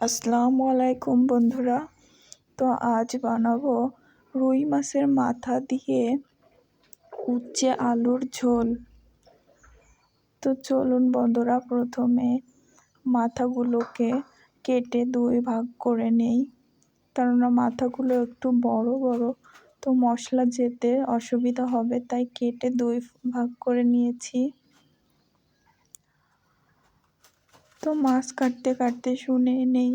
আসসালামু আলাইকুম, বন্ধুরা। তো আজ বানাবো রুই মাছের মাথা দিয়ে উচ্ছে আলুর ঝোল। তো চলুন বন্ধুরা, প্রথমে মাথাগুলোকে কেটে দুই ভাগ করে নেই। কেননা মাথাগুলো একটু বড় বড়। তো মশলা যেতে অসুবিধা হবে, তাই কেটে দুই ভাগ করে নিয়েছি। তো মাছ কাটতে কাটতে শুনে নেই।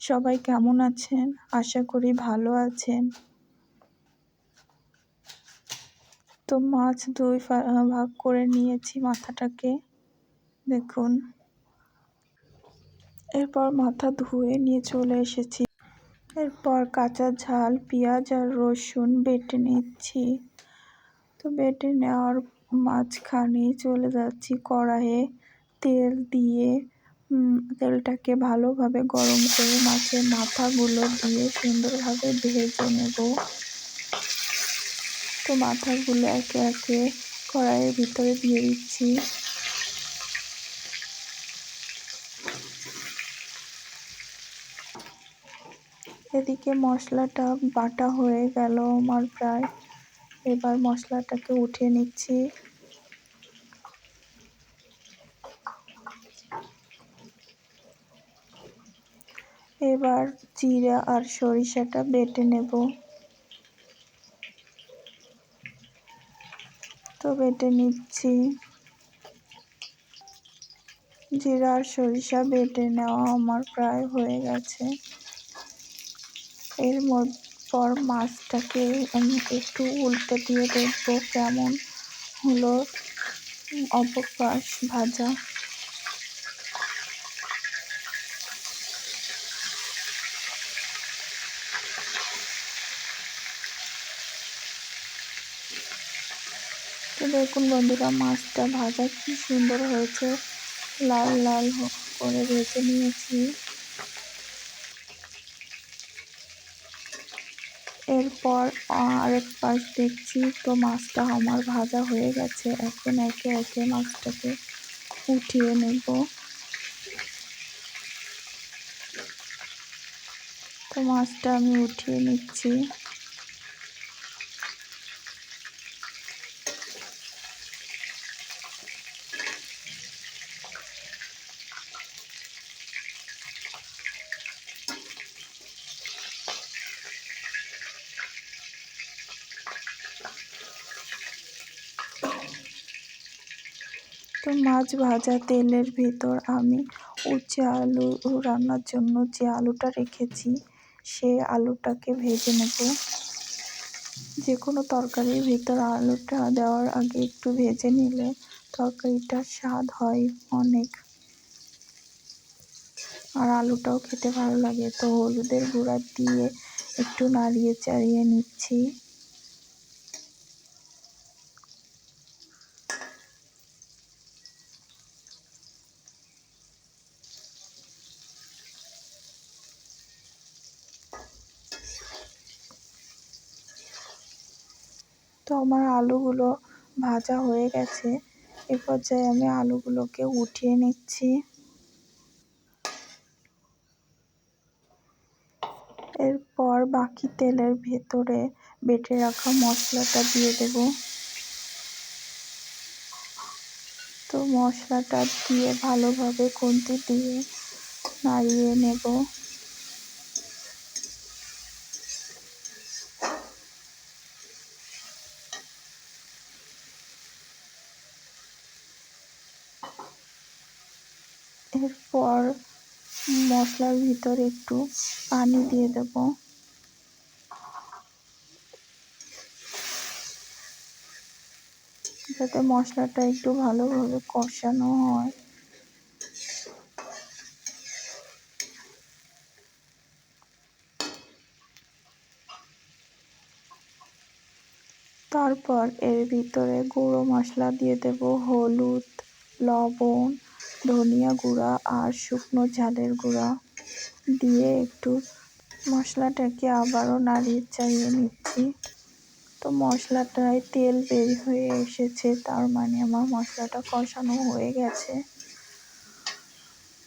সবাই কেমন আছেন? আশা করি ভালো আছেন। তো মাছ দুই ভাগ করে নিয়েছি মাথাটাকে। দেখুন। এরপর মাথা ধুয়ে নিয়ে চলে এসেছি। এরপর কাঁচা ঝাল, পেঁয়াজ আর রসুন বেটে নিচ্ছি। তো বেটে নেওয়ার মাঝখানে চলে যাচ্ছি কড়াইয়ে তেল দিয়ে। তেলটাকে ভালোভাবে গরম করে মাছের মাথাগুলো দিয়ে সুন্দরভাবে ভেজে নেব। তো মাথাগুলো একে একে কড়াইয়ের ভিতরে দিয়ে দিচ্ছি। এদিকে মশলাটা বাটা হয়ে গেল আমার প্রায়। এবার মশলাটাকে উঠিয়ে নিচ্ছি। এবার জিরা আর সরিষাটা বেটে নেব। তো বেটে নিচ্ছি। জিরা আর সরিষা বেটে নেওয়া আমার প্রায় হয়ে গেছে। এর পর মাছটাকে আমি একটু উল্টে দিয়ে দেখব কেমন হলো। অবকাশ ভাজা। তো দেখুন বন্ধুরা মাছটা ভাজা কি সুন্দর হয়েছে, লাল লাল করে ভেজে নিয়েছি। এরপর আরেক পাশ দেখছি, তো মাছটা আমার ভাজা হয়ে গেছে, এখন একে একে মাছটাকে উঠিয়ে নেব। তো মাছটা আমি উঠিয়ে নিচ্ছি। তো মাছ ভাজা তেলের ভেতর আমি উচ্ছে আলু রান্নার জন্য যে আলুটা রেখেছি, সে আলুটাকে ভেজে নেব। যে কোনো তরকারির ভিতর আলুটা দেওয়ার আগে একটু ভেজে নিলে তরকারিটার স্বাদ হয় অনেক। আর আলুটাও খেতে ভালো লাগে, তো হলুদের গুঁড়া দিয়ে একটু নাড়িয়ে চাড়িয়ে নিচ্ছি। তো আমার আলুগুলো ভাজা হয়ে গেছে। এ পর্যায়ে আমি আলুগুলোকে উঠিয়ে নিচ্ছি। এরপর বাকি তেলের ভেতরে বেটে রাখা মশলাটা দিয়ে দেব। তো মশলাটা দিয়ে ভালোভাবে খুন্তি দিয়ে নাড়িয়ে নেব। এরপর মশলার ভিতরে একটু পানি দিয়ে দেব। যাতে মশলাটা একটু ভালোভাবে কষানো হয়। তারপর এর ভিতরে গুঁড়ো মশলা দিয়ে দেব হলুদ, লবণ ধনিয়া গুঁড়া আর শুকনো ঝালের গুঁড়া দিয়ে একটু মশলাটাকে আবারও নাড়িয়ে চাড়িয়ে নিচ্ছি। তো মশলাটায় তেল বের হয়ে এসেছে, তার মানে আমার মশলাটা কষানো হয়ে গেছে।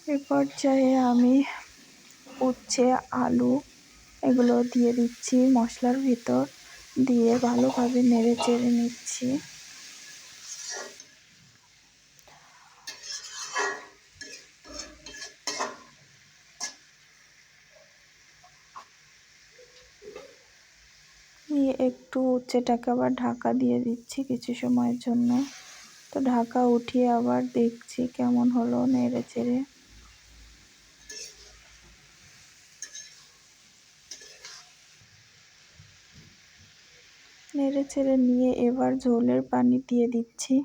এ পর্যায়ে আমি উচ্ছে, আলু এগুলো দিয়ে দিচ্ছি মশলার ভিতর, দিয়ে ভালোভাবে নেড়ে চেড়ে নিচ্ছি নিয়ে একটু উচ্ছেটাকে আবার ঢাকা দিয়ে দিচ্ছি কিছু সময়ের জন্য। তো ঢাকা উঠিয়ে আবার দেখছি কেমন হলো নেড়ে চেড়ে। নেড়ে চেড়ে নিয়ে এবার ঝোলের পানি দিয়ে দিচ্ছি।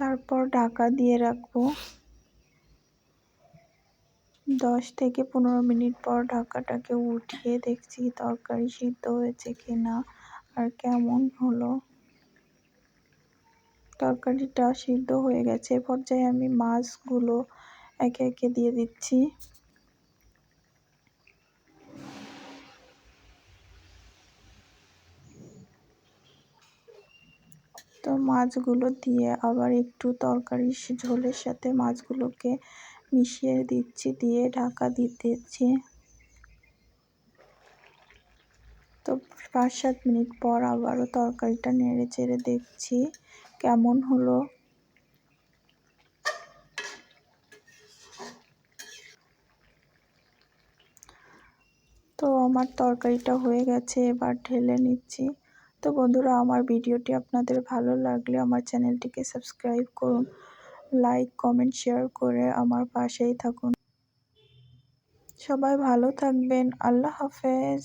তারপর ঢাকা দিয়ে রাখব। দশ থেকে পনেরো মিনিট পর ঢাকাটাকে উঠিয়ে দেখছি তরকারি সিদ্ধ হয়েছে কি না আর কেমন হলো। তরকারিটা সিদ্ধ হয়ে গেছে। এ পর্যায়ে আমি মাছগুলো একে একে দিয়ে দিচ্ছি। তো মাছগুলো দিয়ে আবার একটু তরকারি ঝোলের সাথে মাছগুলোকে মিশিয়ে দিচ্ছি, দিয়ে ঢাকা দিতেছি তো পাঁচ সাত মিনিট পর আবারও তরকারিটা নেড়ে চেড়ে দেখছি কেমন হলো। তো আমার তরকারিটা হয়ে গেছে, এবার ঢেলে নিচ্ছি। তো বন্ধুরা, আমার ভিডিওটি আপনাদের ভালো লাগলে আমার চ্যানেলটিকে সাবস্ক্রাইব করুন, লাইক, কমেন্ট, শেয়ার করে আমার পাশেই থাকুন। সবাই ভালো থাকবেন, আল্লাহ হাফেজ।